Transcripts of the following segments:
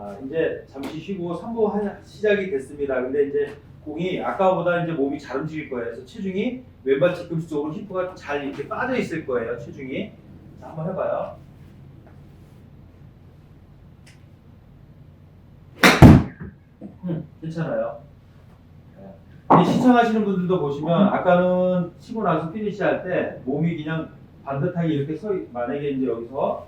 자, 이제 잠시 쉬고 3부 하- 시작이 됐습니다. 근데 이제 공이 아까보다 이제 몸이 잘 움직일 거예요. 그래서 체중이 왼발 뒤꿈치 쪽으로 히프가 잘 이렇게 빠져 있을 거예요. 체중이. 자, 한번 해봐요. 음, 괜찮아요. 네. 이 시청하시는 분들도 보시면 아까는 치고 나서 피니시 할 때 몸이 그냥 반듯하게 이렇게 서 있- 만약에 이제 여기서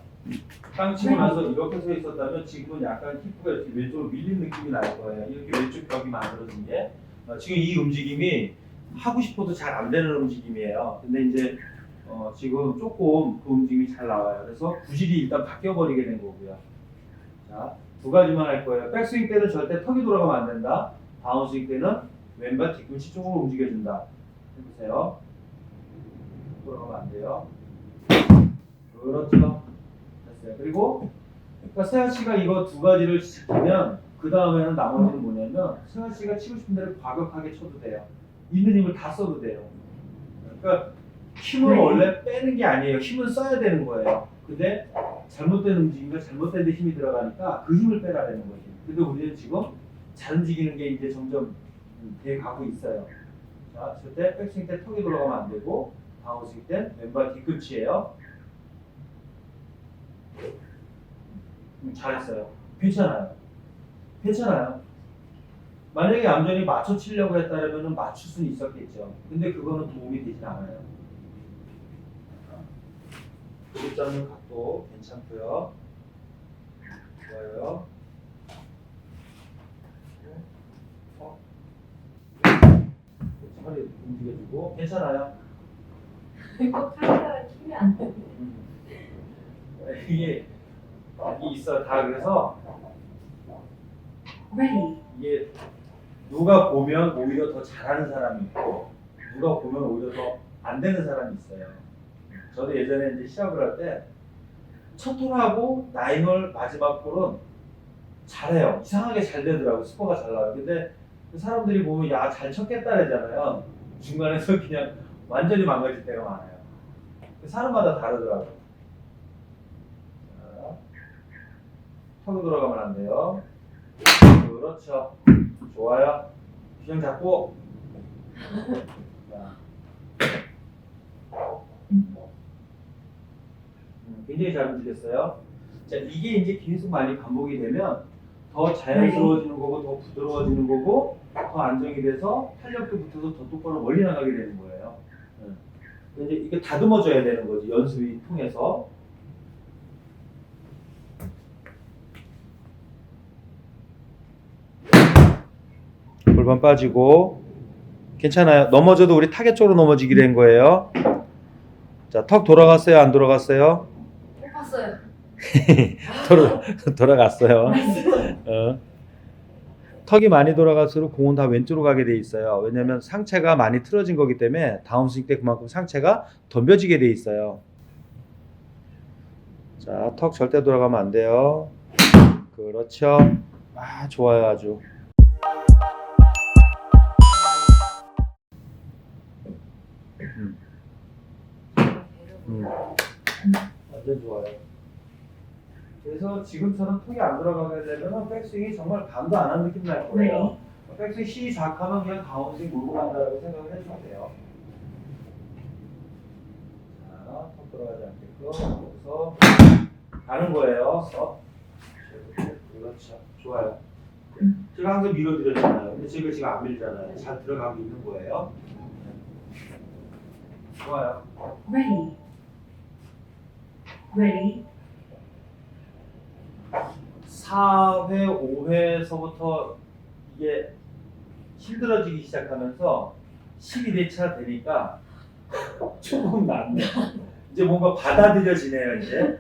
땅 치고 나서 이렇게 서 있었다면 지금은 약간 히프가 이렇게 왼쪽으로 밀린 느낌이 날 거예요. 이렇게 왼쪽 벽이 만들어진 게 어, 지금 이 움직임이 하고 싶어도 잘 안 되는 움직임이에요. 근데 이제 어, 지금 조금 그 움직임이 잘 나와요. 그래서 구질이 일단 바뀌어 버리게 된 거고요. 자, 두 가지만 할 거예요. 백스윙 때는 절대 턱이 돌아가면 안 된다. 다운스윙 때는 왼발 뒤꿈치 쪽으로 움직여준다. 해보세요. 돌아가면 안 돼요. 그렇죠. 됐어요. 그리고 그러니까 세아 씨가 이거 두 가지를 지키면 그 다음에는 나머지는 뭐냐면 세아 씨가 치고 싶은 대로 과격하게 쳐도 돼요. 있는 힘을 다 써도 돼요. 그러니까 힘을 네. 원래 빼는 게 아니에요. 힘은 써야 되는 거예요. 근데 잘못된 움직임과 잘못된 데 힘이 들어가니까 그 힘을 빼라는 거지. 근데 우리는 지금 잘 움직이는 게 이제 점점 돼 가고 있어요. 자, 절대 백스윙 때 턱이 돌아가면 안 되고 다운스윙 때 왼발 뒤꿈치예요. 음, 잘했어요. 괜찮아요. 괜찮아요. 만약에 얌전히 맞춰 치려고 했다면 맞출 수는 있었겠죠. 근데 그거는 도움이 되진 않아요. 잡는 각도 괜찮고요. 좋아요. 어? 허리 움직여주고 괜찮아요. 이거 카메라 키면 안 돼. 음. 이게 여기 있어 다 그래서 Ready. 이게 누가 보면 오히려 더 잘하는 사람이 있고 누가 보면 오히려 더 안 되는 사람이 있어요. 저도 예전에 이제 시합을 할 때 첫 홀하고 나인홀 마지막 홀은 잘해요. 이상하게 잘 되더라고 스코어가 잘 나와요. 근데 그 사람들이 보면 야 잘 쳤겠다 그러잖아요. 중간에서 그냥 완전히 망가질 때가 많아요. 그 사람마다 다르더라고요. 자, 턱이 돌아가면 안 돼요. 그렇죠. 좋아요. 균형 잡고. 자. 음, 굉장히 잘 움직였어요. 자, 이게 이제 계속 많이 반복이 되면 더 자연스러워지는 거고 더 부드러워지는 거고 더 안정이 돼서 탄력도 붙어서 더 똑바로 멀리 나가게 되는 거예요. 음. 이제 이게 다듬어져야 되는 거지 연습이 통해서. 골반 빠지고 괜찮아요. 넘어져도 우리 타겟 쪽으로 넘어지게 된 거예요. 자, 턱 돌아갔어요? 안 돌아갔어요? 못 봤어요. 돌아, 돌아갔어요. 어. 턱이 많이 돌아갈수록 공은 다 왼쪽으로 가게 돼 있어요. 왜냐면 상체가 많이 틀어진 거기 때문에 다운스윙 때 그만큼 상체가 덤벼지게 돼 있어요. 자, 턱 절대 돌아가면 안 돼요. 그렇죠. 아, 좋아요, 아주. 음. 완전 좋아요. 그래서 지금처럼 턱이 안 들어가게 되면 백스윙이 정말 감도 안 하는 느낌 날 거예요. 백스윙 시작하면 그냥 다운스윙 몰고 간다고 생각을 해주면 돼요. 자, 턱 들어가지 않게끔 여기서 가는 거예요. 서. 그렇죠. 좋아요. 제가 항상 밀어드렸잖아요. 근데 지금 지금 안 밀잖아요. 잘 들어가고 있는 거예요. 좋아요. Ready. Ready. 4회, 5회서부터 이게 힘들어지기 시작하면서 12대차 되니까 조금 낫네. 이제 뭔가 받아들여지네요, 이제.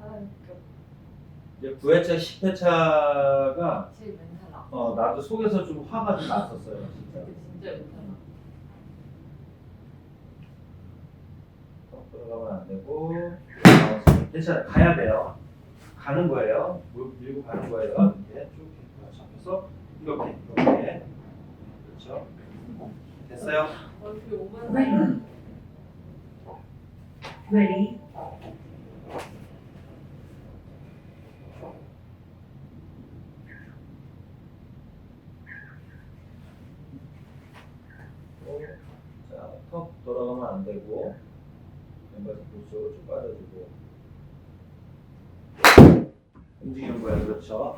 아, 이제 9회차, 10회차가 제일 멘탈 어, 나도 속에서 좀 화가 좀 났었어요, 진짜. 진짜 멘탈 돌아가면 안 되고 어, 마우스는 가야 돼요. 가는 거예요. 밀고 가는 거예요. 이렇게 쭉 잡혀서 이렇게 이렇게 그렇죠. 됐어요. Ready. 어, 턱 돌아가면 안 되고. 왼발 보수로 좀 빠져주고 움직이는 거예요. 그렇죠.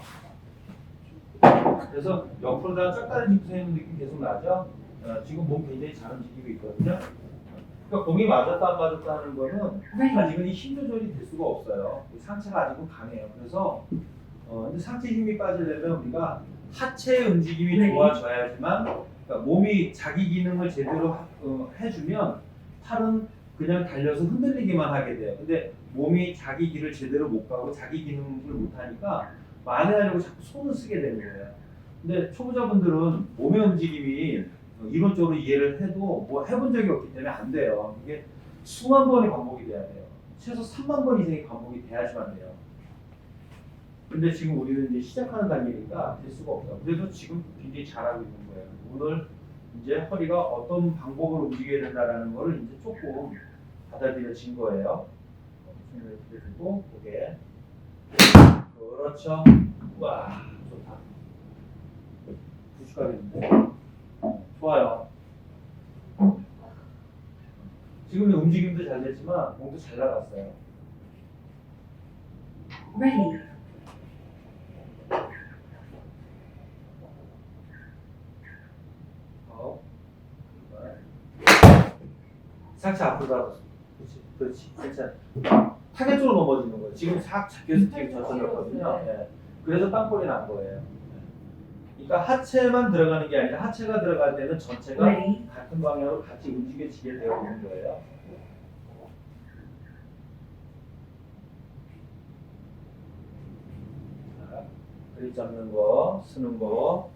그래서 옆으로 다 짝다리 짚고 있는 느낌 계속 나죠? 어, 지금 몸 굉장히 잘 움직이고 있거든요. 그러니까 공이 맞았다 안 맞았다 하는 거는 아직은 이힘 조절이 될 수가 없어요. 이 상체가 아직은 강해요. 그래서 어, 근데 상체 힘이 빠지려면 우리가 하체 움직임이 네. 좋아져야지만 그러니까 몸이 자기 기능을 제대로 하- 어, 해주면 팔은 그냥 달려서 흔들리기만 하게 돼요. 근데 몸이 자기 길을 제대로 못 가고 자기 기능을 못 하니까 만회하려고 자꾸 손을 쓰게 되는 거예요. 근데 초보자분들은 몸의 움직임이 어, 이론적으로 이해를 해도 뭐 해본 적이 없기 때문에 안 돼요. 이게 수만 번의 반복이 돼야 돼요. 최소 3만 번 이상의 반복이 돼야지만 돼요. 근데 지금 우리는 이제 시작하는 단계니까 될 수가 없어요. 그래도 지금 굉장히 잘하고 있는 거예요. 오늘 이제 허리가 어떤 방법으로 움직여야 된다라는 거를 이제 조금 받아들여진 거예요. 손을 들고 고개. 그렇죠. 와 좋다. 부식하겠는데. 좋아요. 지금 움직임도 잘 됐지만 몸도 잘 나갔어요. Ready. 어. 상체 앞으로 나갔어. 그렇지, 괜찮아. 타겟 쪽으로 넘어지는 거예요. 지금 싹 잡혀서 지금 젖혀졌거든요. 예. 그래서 땅볼이 난 거예요. 예. 그러니까 하체만 들어가는 게 아니라 하체가 들어갈 때는 전체가 Ready. 같은 방향으로 같이 움직여지게 되어 있는 거예요. 자, 그립 잡는 거, 쓰는 거,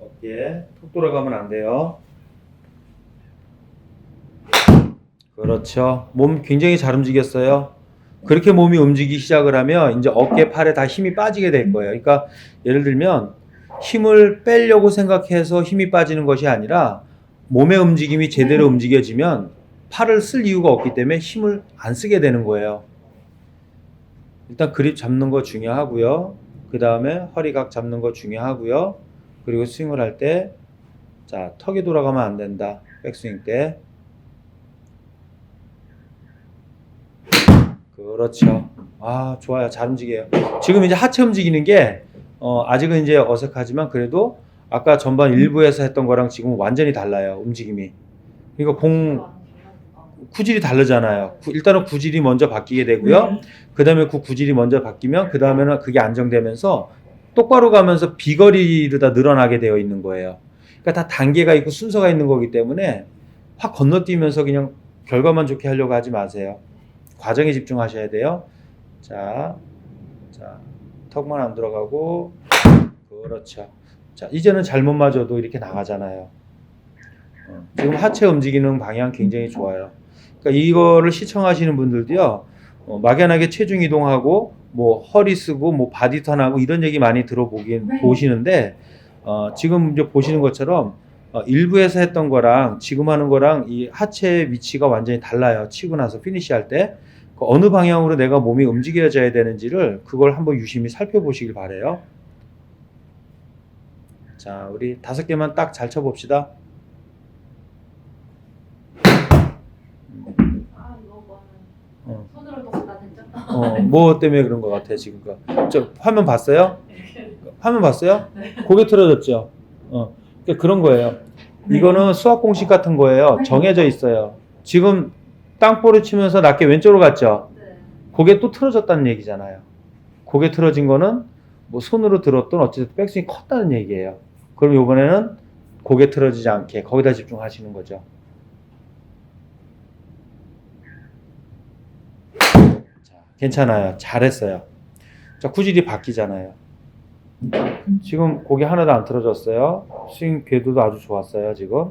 어깨 톡 돌아가면 안 돼요. 그렇죠. 몸 굉장히 잘 움직였어요. 그렇게 몸이 움직이기 시작을 하면 이제 어깨, 팔에 다 힘이 빠지게 될 거예요. 그러니까 예를 들면 힘을 빼려고 생각해서 힘이 빠지는 것이 아니라 몸의 움직임이 제대로 움직여지면 팔을 쓸 이유가 없기 때문에 힘을 안 쓰게 되는 거예요. 일단 그립 잡는 거 중요하고요. 그 다음에 허리각 잡는 거 중요하고요. 그리고 스윙을 할 때, 자, 턱이 돌아가면 안 된다. 백스윙 때. 그렇죠. 아, 좋아요. 잘 움직여요. 지금 이제 하체 움직이는 게, 어, 아직은 이제 어색하지만 그래도 아까 전반 일부에서 했던 거랑 지금 완전히 달라요. 움직임이. 그러니까 공, 구질이 다르잖아요. 구- 일단은 구질이 먼저 바뀌게 되고요. Ready. 그 다음에 그 구질이 먼저 바뀌면 그 다음에는 그게 안정되면서 똑바로 가면서 비거리로 다 늘어나게 되어 있는 거예요. 그러니까 다 단계가 있고 순서가 있는 거기 때문에 확 건너뛰면서 그냥 결과만 좋게 하려고 하지 마세요. 과정에 집중하셔야 돼요. 자, 자, 턱만 안 들어가고, 그렇죠. 자, 이제는 잘못 맞아도 이렇게 나가잖아요. 어, 지금 하체 움직이는 방향 굉장히 좋아요. 그러니까 이거를 시청하시는 분들도요, 어, 막연하게 체중 이동하고 뭐 허리 쓰고 뭐 바디 턴하고 이런 얘기 많이 들어보긴 네. 보시는데 어, 지금 이제 보시는 것처럼 어, 일부에서 했던 거랑 지금 하는 거랑 이 하체 위치가 완전히 달라요. 치고 나서 피니시 할 때. 그 어느 방향으로 내가 몸이 움직여져야 되는지를 그걸 한번 유심히 살펴보시길 바래요. 자, 우리 다섯 개만 딱 잘 쳐봅시다. 어. 어, 뭐 때문에 그런 것 같아 지금 거. 저 화면 봤어요? 화면 봤어요? 고개 틀어졌죠. 어, 그러니까 그런 거예요. 이거는 수학 공식 같은 거예요. 정해져 있어요. 지금 땅볼을 치면서 낮게 왼쪽으로 갔죠. 네. 고개 또 틀어졌다는 얘기잖아요. 고개 틀어진 거는 뭐 손으로 들었던 어쨌든 백스윙이 컸다는 얘기예요. 그럼 이번에는 고개 틀어지지 않게 거기다 집중하시는 거죠. 자, 괜찮아요. 잘했어요. 자, 구질이 바뀌잖아요. 지금 고개 하나도 안 틀어졌어요. 스윙 궤도도 아주 좋았어요, 지금.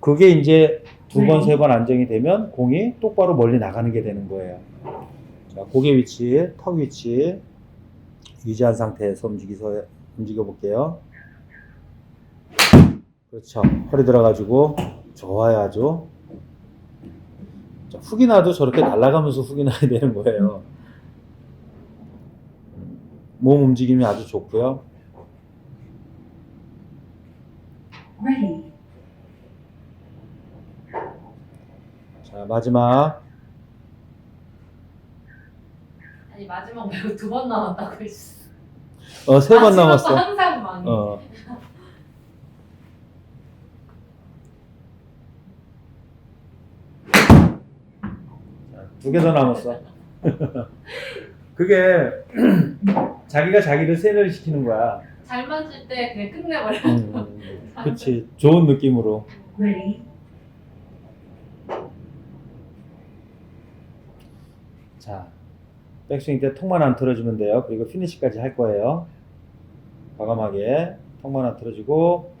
그게 이제 두 번, 네. 세번 안정이 되면 공이 똑바로 멀리 나가는 게 되는 거예요. 자, 고개 위치, 턱 위치 유지한 상태에서 움직이서 움직여 볼게요. 그렇죠. 허리 들어가지고 아주. 자, 훅이 나도 저렇게 날아가면서 훅이 나야 되는 거예요. 몸 움직임이 아주 좋고요. Ready. 자 마지막 아니 마지막 말고 두 번 남았다고 했어. 어 세 번 마지막도 남았어. 항상 망해. 어. 두 개 더 남았어. 그게 자기가 자기를 세뇌를 시키는 거야. 잘 맞을 때 그냥 끝내버려. 음, 그치. 좋은 느낌으로. Ready, 자, 백스윙 때 턱만 안 틀어주면 돼요. 그리고 피니시까지 할 거예요. 과감하게 턱만 안 틀어주고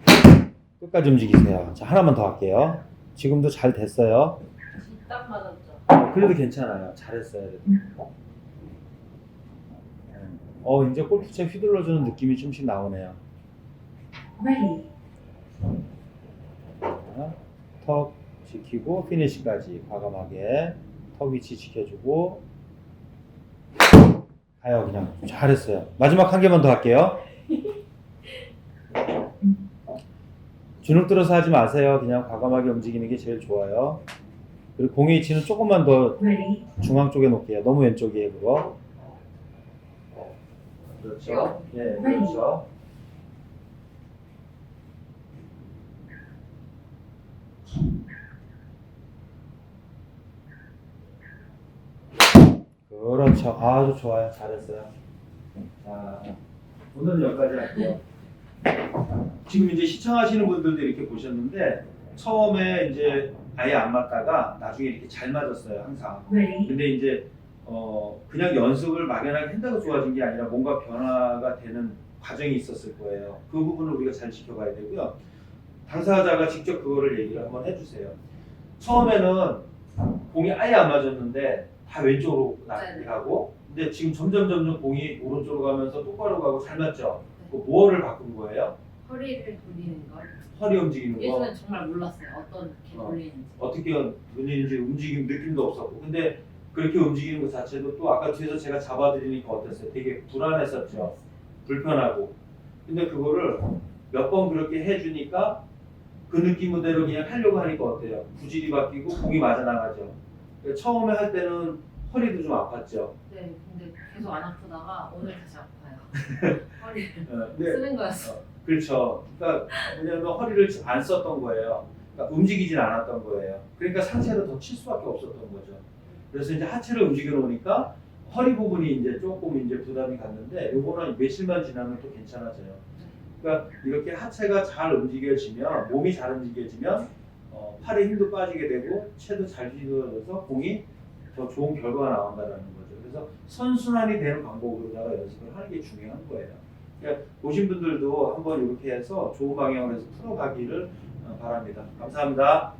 끝까지 움직이세요. 자, 하나만 더 할게요. 지금도 잘 됐어요. 딱 맞았죠. 그래도 괜찮아요. 잘했어요. 그래도. 어, 이제 골프채 휘둘러주는 느낌이 좀씩 나오네요. 턱 지키고 피니시까지 과감하게 턱 위치 지켜주고 가요 그냥 잘했어요. 마지막 한 개만 더 할게요. 주눅 들어서 하지 마세요. 그냥 과감하게 움직이는 게 제일 좋아요. 그리고 공의 위치는 조금만 더 중앙 쪽에 놓을게요. 너무 왼쪽이에요, 그거. 그렇죠. 예, 그렇죠. 그렇죠. 아주 좋아요. 잘했어요. 자, 오늘은 여기까지 할게요. 지금 이제 시청하시는 분들도 이렇게 보셨는데 처음에 이제 아예 안 맞다가 나중에 이렇게 잘 맞았어요, 항상. ready, 근데 이제 어 그냥 연습을 막연하게 한다고 좋아진 게 아니라 뭔가 변화가 되는 과정이 있었을 거예요. 그 부분을 우리가 잘 지켜봐야 되고요. 당사자가 직접 그거를 얘기를 한번 해주세요. 처음에는 공이 아예 안 맞았는데 다 왼쪽으로. 나가고 근데 지금 점점 점점 공이 오른쪽으로 가면서 똑바로 가고 잘 맞죠? 그 뭐를 바꾼 거예요? 허리를 돌리는 걸. 허리 움직이는 거 예전엔 정말 몰랐어요. 어떻게 어. 돌리는지. 어떻게 돌리는지 움직임 느낌도 없었고 근데 그렇게 움직이는 것 자체도 또 아까 뒤에서 제가 잡아드리니까 어땠어요? 되게 불안했었죠. 불편하고 근데 그거를 몇 번 그렇게 해주니까 그 느낌 그대로 그냥 하려고 하니까 어때요? 구질이 바뀌고 공이 맞아 나가죠. 그러니까 처음에 할 때는 허리도 좀 아팠죠. 네, 근데 계속 안 아프다가 오늘 다시 아파요. 허리 어, 근데 쓰는 거였어. 어, 그렇죠. 그러니까 왜냐하면 허리를 안 썼던 거예요. 그러니까 움직이진 않았던 거예요. 그러니까 상체를 더 칠 수밖에 없었던 거죠. 그래서 이제 하체를 움직여 놓으니까 허리 부분이 이제 조금 이제 부담이 갔는데 요거는 며칠만 지나면 또 괜찮아져요. 그러니까 이렇게 하체가 잘 움직여지면 몸이 잘 움직여지면 어, 팔에 힘도 빠지게 되고 체도 잘 휘둘러져서 공이 더 좋은 결과가 나온다는 거죠. 그래서 선순환이 되는 방법으로다가 연습을 하는 게 중요한 거예요. 그러니까 보신 분들도 한번 이렇게 해서 좋은 방향으로 해서 풀어가기를 어, 바랍니다. 감사합니다.